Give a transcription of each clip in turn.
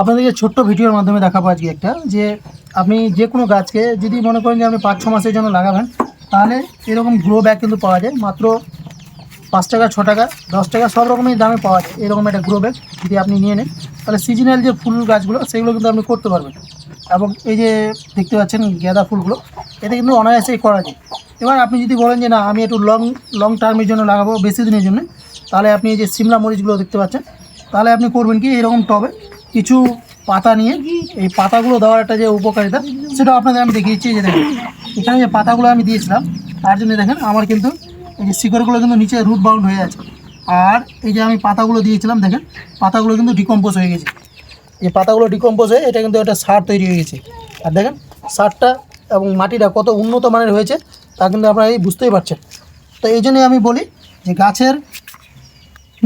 আপনাদেরকে ছোট্ট ভিডিওর মাধ্যমে দেখাবো আজকে একটা, যে আপনি যে কোনো গাছকে যদি মনে করেন যে আপনি পাঁচ, ছ মাসের জন্য লাগাবেন, তাহলে এরকম গ্রো ব্যাগ কিন্তু পাওয়া যায়, মাত্র পাঁচ টাকা, ছ টাকা, দশ টাকা, সব রকমের দামে পাওয়া যায়, এরকম একটা গ্রো ব্যাগ যদি আপনি নিয়ে নেন, তাহলে সিজনাল যে ফুল গাছগুলো, সেগুলো কিন্তু আপনি করতে পারবেন। এবং এই যে দেখতে পাচ্ছেন গাঁদা ফুলগুলো, এতে কিন্তু অনায়াসেই করা যায়। এবার আপনি যদি বলেন যে না, আমি একটু লং লং টার্মের জন্য লাগাবো, বেশি দিনের জন্য, তাহলে আপনি এই যে সিমলা মরিচগুলো দেখতে পাচ্ছেন, তাহলে আপনি করবেন কি, এরকম টবে কিছু পাতা নিয়ে এই পাতাগুলো দেওয়ার একটা যে উপকারিতা, সেটা আপনাদের আমি দেখিয়েছি যে দেখেন। এখানে যে পাতাগুলো আমি দিয়েছিলাম, তার জন্য দেখেন আমার কিন্তু এই যে শিকড়গুলো কিন্তু নিচে রুট বাউন্ড হয়ে আছে। আর এই যে আমি পাতাগুলো দিয়েছিলাম, দেখেন, পাতাগুলো কিন্তু ডিকম্পোজ হয়ে গেছে। এই পাতাগুলো ডিকম্পোজ হয়ে, এটা কিন্তু একটা সার তৈরি হয়ে গেছে। আর দেখেন, সারটা এবং মাটিটা কত উন্নত মানের হয়েছে, তা কিন্তু আপনারা এই বুঝতেই পারছেন। তো এই জন্যই আমি বলি যে গাছের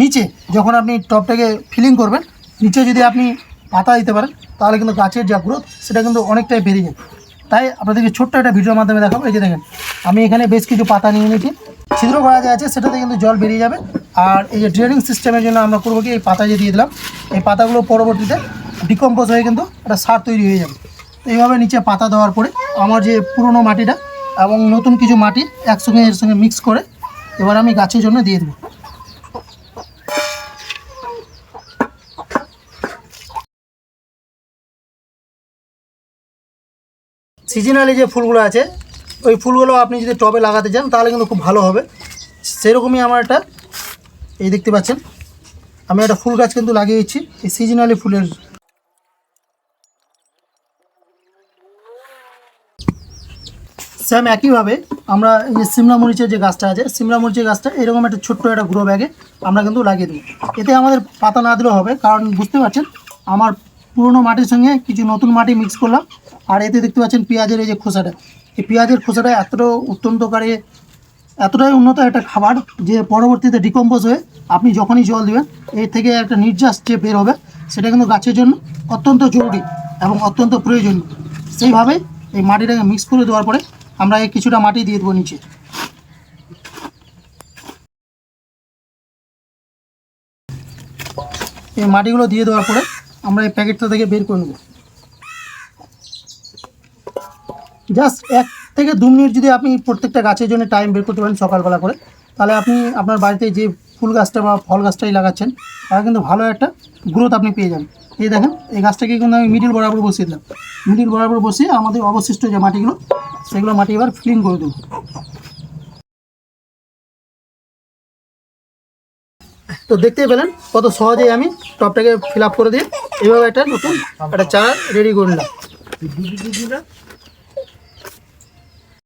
নিচে যখন আপনি টবটাকে ফিলিং করবেন নিচে যদি আপনি পাতা দিতে পারেন, তাহলে কিন্তু গাছের যা গ্রোথ, সেটা কিন্তু অনেকটাই বেড়ে যায়। তাই আপনাদেরকে ছোট্ট একটা ভিডিওর মাধ্যমে দেখাবো। এই যে দেখেন, আমি এখানে বেশ কিছু পাতা নিয়ে নিয়েছি। ছিদ্র করা যে আছে, সেটাতে কিন্তু জল বেরিয়ে যাবে। আর এই যে ড্রেনিং সিস্টেমের জন্য আমরা করব কি, এই পাতা যে দিয়ে দিলাম, এই পাতাগুলো পরবর্তীতে ডিকম্পোজ হয়ে কিন্তু একটা সার তৈরি হয়ে যাবে। তো এইভাবে নিচে পাতা দেওয়ার পরে আমার যে পুরনো মাটিটা এবং নতুন কিছু মাটি একসঙ্গে এর সঙ্গে মিক্স করে, এবার আমি গাছের জন্য দিয়ে দেবো। সিজনালি যে ফুলগুলো আছে, ওই ফুলগুলো আপনি যদি টবে লাগাতে চান তাহলে কিন্তু খুব ভালো হবে। সেরকমই আমার একটা, এই দেখতে পাচ্ছেন। আমি একটা ফুল গাছ কিন্তু লাগিয়েছি, এই সিজনালি ফুলের। সেম একইভাবে আমরা এই যে সিমলা মরিচের যে গাছটা আছে, সিমলা মরিচের গাছটা এরকম একটা ছোট্ট একটা গ্রো ব্যাগে আমরা কিন্তু লাগিয়ে দেবো। এতে আমাদের পাতা না দিলেও হবে, কারণ বুঝতে পারছেন, আমার পুরনো মাটির সঙ্গে কিছু নতুন মাটি মিক্স করলাম। আর এতে দেখতে পাচ্ছেন পেঁয়াজের এই যে খোসাটা। এই পেঁয়াজের খোসাটা এতটা অত্যন্তকারী এতটাই উন্নত একটা খাবার যে পরবর্তীতে ডিকম্পোজ হয়ে আপনি যখনই জল দেবেন, এর থেকে একটা নির্যাস যে বের হবে, সেটা কিন্তু গাছের জন্য অত্যন্ত জরুরি এবং অত্যন্ত প্রয়োজনীয়। সেইভাবে এই মাটিটাকে মিক্স করে দেওয়ার পরে আমরা এই কিছুটা মাটি দিয়ে দেবো নিচে। এই মাটিগুলো দিয়ে দেওয়ার পরে আমরা এই প্যাকেটটা থেকে বের করে নেব। জাস্ট এক থেকে দু মিনিট যদি আপনি প্রত্যেকটা গাছের জন্য টাইম বের করতে পারেন সকালবেলা করে, তাহলে আপনি আপনার বাড়িতে যে ফুল গাছটা বা ফল গাছটাই লাগাচ্ছেন, তারা কিন্তু ভালো একটা গ্রোথ আপনি পেয়ে যাবেন। এই দেখেন, এই গাছটাকে কিন্তু আমি মিডিল বরাবর বসিয়ে দিলাম। মিডিল বরাবর বসিয়ে আমাদের অবশিষ্ট যে মাটিগুলো, সেগুলো মাটি এবার ফিলিং করে দেবো। তো দেখতেই পেলেন, কত সহজেই আমি টপটাকে ফিল করে দিয়ে এভাবে একটা নতুন একটা চারা রেডি করে নিলাম।